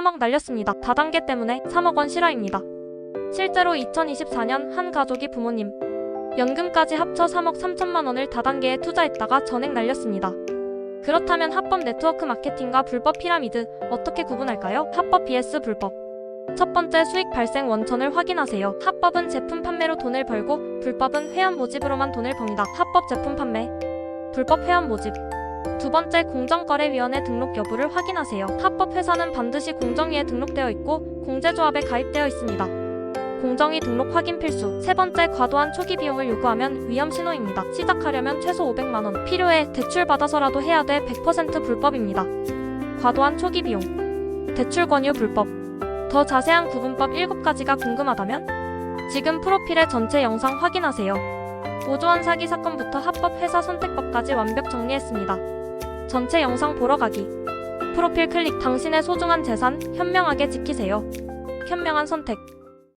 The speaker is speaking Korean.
3억 날렸습니다. 다단계 때문에 3억 원 실화입니다. 실제로 2024년 한 가족이 부모님, 연금까지 합쳐 3억 3천만 원을 다단계에 투자했다가 전액 날렸습니다. 그렇다면 합법 네트워크 마케팅과 불법 피라미드 어떻게 구분할까요? 합법 vs 불법. 첫 번째 수익 발생 원천을 확인하세요. 합법은 제품 판매로 돈을 벌고 불법은 회원 모집으로만 돈을 법니다. 합법 제품 판매, 불법 회원 모집. 두 번째 공정거래위원회 등록 여부를 확인하세요. 합법 회사는 반드시 공정위에 등록되어 있고 공제조합에 가입되어 있습니다. 공정위 등록 확인 필수. 세 번째 과도한 초기 비용을 요구하면 위험 신호입니다. 시작하려면 최소 500만 원. 필요해 대출 받아서라도 해야 돼 100% 불법입니다. 과도한 초기 비용. 대출 권유 불법. 더 자세한 구분법 7가지가 궁금하다면 지금 프로필의 전체 영상 확인하세요. 오조원 사기 사건부터 합법 회사 선택법까지 완벽 정리했습니다. 전체 영상 보러 가기. 프로필 클릭 당신의 소중한 재산 현명하게 지키세요. 현명한 선택.